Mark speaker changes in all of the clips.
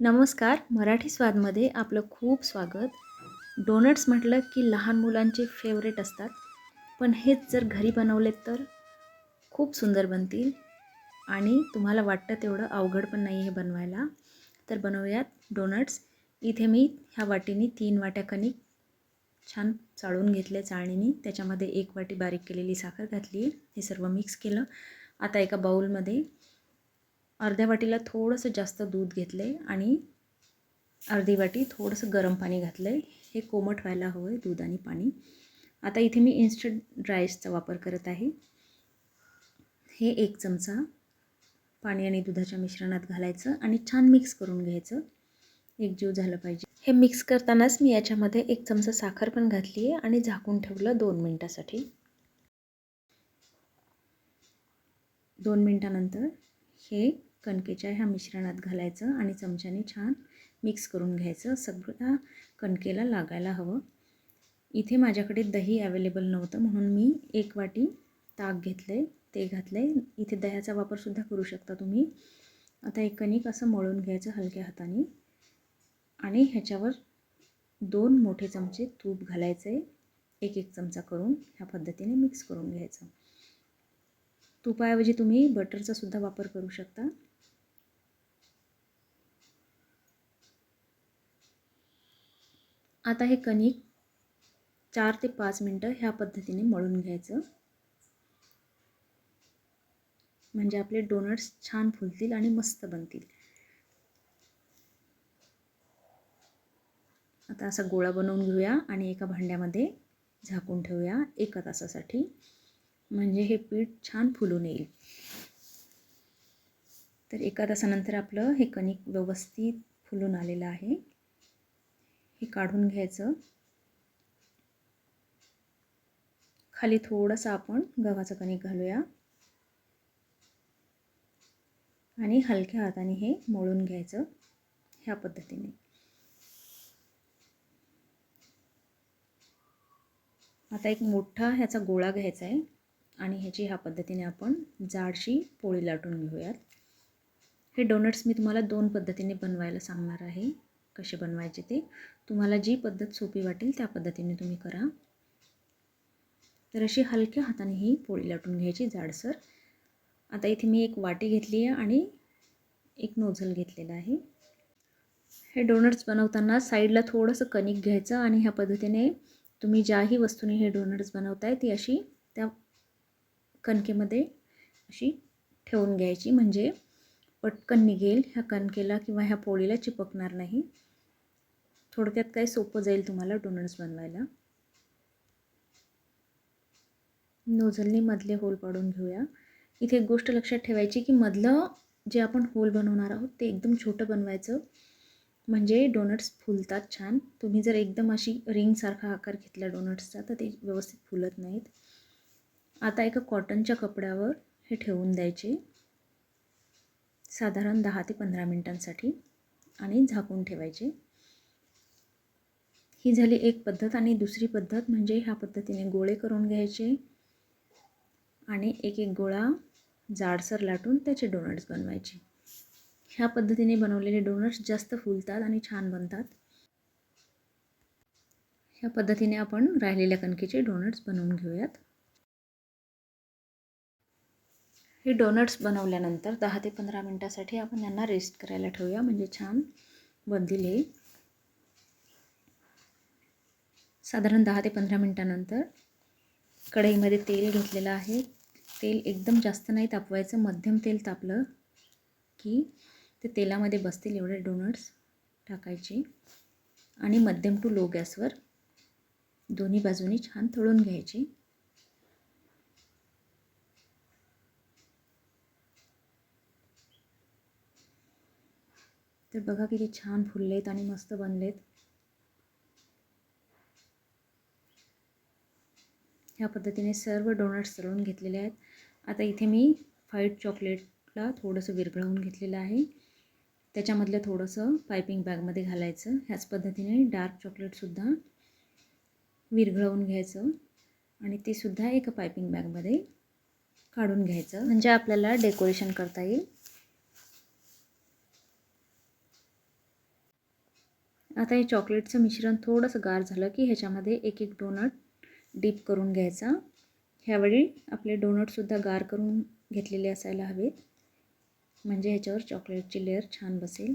Speaker 1: नमस्कार मराठी स्वादमध्ये आपलं खूप स्वागत. डोनट्स म्हटलं की लहान मुलांचे फेवरेट असतात. पण हेच जर घरी बनवलेत तर खूप सुंदर बनतील. आणि तुम्हाला वाटतं तेवढं अवघड पण नाही हे बनवायला. तर बनवूयात डोनट्स. इथे मी ह्या वाटीने तीन वाट्या कणिक छान चाळून घेतले चाळणीने. त्याच्यामध्ये एक वाटी बारीक केलेली साखर घातली. हे सर्व मिक्स केलं. आता एका बाऊलमध्ये अर्ध्या वाटीला थोडंसं जास्त दूध घेतलं आहे आणि अर्धी वाटी थोडंसं गरम पाणी घातलं आहे हे कोमट व्हायला हवं आहे दूध आणि पाणी. आता इथे मी इन्स्टंट ड्रायसचा वापर करत आहे. हे एक चमचा पाणी आणि दुधाच्या मिश्रणात घालायचं आणि छान मिक्स करून घ्यायचं. एकजीव झालं पाहिजे. हे मिक्स करतानाच मी याच्यामध्ये एक चमचा साखर पण घातली आहे आणि झाकून ठेवलं दोन मिनटासाठी. दोन मिनटानंतर हे कणकेच्या ह्या मिश्रणात घालायचं आणि चमच्याने छान मिक्स करून घ्यायचं. सगळ्या कणकेला लागायला हवं. इथे माझ्याकडे दही अवेलेबल नव्हतं म्हणून मी एक वाटी ताक घेतले ते घातले. इथे दह्याचा वापरसुद्धा करू शकता तुम्ही. आता एक कणिक असं मळून घ्यायचं हलक्या हाताने. आणि ह्याच्यावर दोन मोठे चमचे तूप घालायचे. एक एक चमचा करून ह्या पद्धतीने मिक्स करून घ्यायचं. तुपाऐवजी तुम्ही बटरचा सुद्धा वापर करू शकता. आता हे कणिक चार ते पाच मिनटं ह्या पद्धतीने मळून घ्यायचं. म्हणजे आपले डोनट्स छान फुलतील आणि मस्त बनतील. आता असा गोळा बनवून घेऊया आणि एका भांड्यामध्ये झाकून ठेवूया एका तासासाठी. म्हणजे हे पीठ छान फुलून येईल. तर एका तासानंतर आपलं हे कणिक व्यवस्थित फुलून आलेलं आहे. हे काढून घ्यायचं. खाली थोडंसं आपण गव्हाचं कणिक घालूया. आणि हलक्या हाताने हे मळून घ्यायचं ह्या पद्धतीने. आता एक मोठा ह्याचा गोळा घ्यायचा आहे आणि ह्याची ह्या पद्धतीने आपण जाडशी पोळी लाटून घेऊयात. हे डोनट्स मी तुम्हाला दोन पद्धतीने बनवायला सांगणार आहे. कसे बनवायचे ते तुम्हाला जी पद्धत सोपी वाटेल त्या पद्धतीने तुम्ही करा. तर अशी हलक्या हाताने ही पोळी लाटून घ्यायची जाडसर. आता इथे मी एक वाटी घेतली आहे आणि एक नोझल घेतलेला आहे. हे डोनट्स बनवताना साईडला थोडंसं कणिक घ्यायचं आणि ह्या पद्धतीने तुम्ही ज्याही वस्तूने हे डोनट्स बनवताय ती अशी त्या कणकेमध्ये अशी ठेवून घ्यायची. म्हणजे पटकन निघेल ह्या कणकेला किंवा ह्या पोळीला चिपकणार नाही. थोडक्यात काय सोपं जाईल तुम्हाला डोनट्स बनवायला? नोझलनी मधले होल पाडून घेऊया. इथे एक गोष्ट लक्षात ठेवायची की मधलं जे आपण होल बनवणार आहोत ते एकदम छोटं बनवायचं. म्हणजे डोनट्स फुलतात छान. तुम्ही जर एकदम अशी रिंगसारखा आकार घेतला डोनट्सचा तर ते व्यवस्थित फुलत नाहीत. आता एका कॉटनच्या कपड्यावर हे ठेवून द्यायचे. साधारण दहा ते पंधरा मिनटांसाठी. आणि झाकून ठेवायचे. ही झाली एक पद्धत आणि दुसरी पद्धत म्हणजे ह्या पद्धतीने गोळे करून घ्यायचे. आणि एक एक गोळा जाडसर लाटून त्याचे डोनट्स बनवायचे. ह्या पद्धतीने बनवलेले डोनट्स जास्त फुलतात आणि छान बनतात. ह्या पद्धतीने आपण राहिलेल्या कणकेचे डोनट्स बनवून घेऊयात. हे डोनट्स बनवल्यानंतर दहा ते पंधरा मिनटासाठी आपण यांना रेस्ट करायला ठेवूया. म्हणजे छान बनतील हे. साधारण दहा ते पंधरा मिनटानंतर कढईमध्ये तेल घेतलेलं आहे. तेल एकदम जास्त नाही तापवायचं मध्यम तेल तापलं की ते तेलामध्ये बसतील एवढे डोनट्स टाकायचे आणि मध्यम टू लो गॅसवर दोन्ही बाजूनी छान तळून घ्यायचे. तर बघा किती छान फुललेत आणि मस्त बनलेत. ह्या पद्धतीने सर्व डोनट्स तळून घेतलेले आहेत. आता इथे मी व्हाईट चॉकलेटला थोडंसं विरघळवून घेतलेलं आहे. त्याच्यामधलं थोडंसं पायपिंग बॅगमध्ये घालायचं. ह्याच पद्धतीने डार्क चॉकलेटसुद्धा विरघळवून घ्यायचं आणि ते सुद्धा एका पायपिंग बॅगमध्ये काढून घ्यायचं. म्हणजे आपल्याला डेकोरेशन करता येईल. आता हे चॉकलेटचं मिश्रण थोडंसं गार झालं की ह्याच्यामध्ये एक एक डोनट डीप करून घ्यायचा. ह्यावेळी आपले डोनटसुद्धा गार करून घेतलेले असायला हवेत. म्हणजे ह्याच्यावर चॉकलेटची लेअर छान बसेल.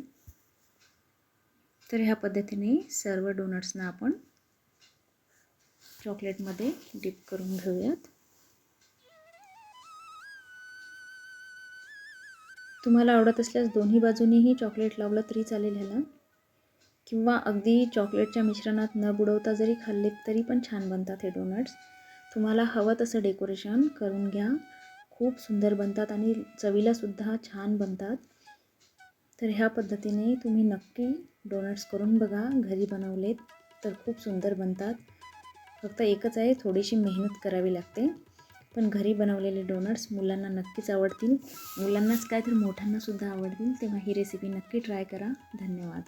Speaker 1: तर ह्या पद्धतीने सर्व डोनट्सना आपण चॉकलेटमध्ये डीप करून घेऊयात. तुम्हाला आवडत असल्यास दोन्ही बाजूनीही चॉकलेट लावलं तरी चालेल ह्याला. किंवा अगदी चॉकलेटच्या मिश्रणात न बुडवता जरी खाल्लेत तरी पण छान बनतात हे डोनट्स. तुम्हाला हवं तसं डेकोरेशन करून घ्या. खूप सुंदर बनतात आणि चवीलासुद्धा छान बनतात. तर ह्या पद्धतीने तुम्ही नक्की डोनट्स करून बघा. घरी बनवलेत तर खूप सुंदर बनतात. फक्त एकच आहे थोडीशी मेहनत करावी लागते. पण घरी बनवलेले डोनट्स मुलांना नक्कीच आवडतील. मुलांनाच काय तर मोठ्यांनासुद्धा आवडतील तेव्हा ही रेसिपी नक्की ट्राय करा. धन्यवाद.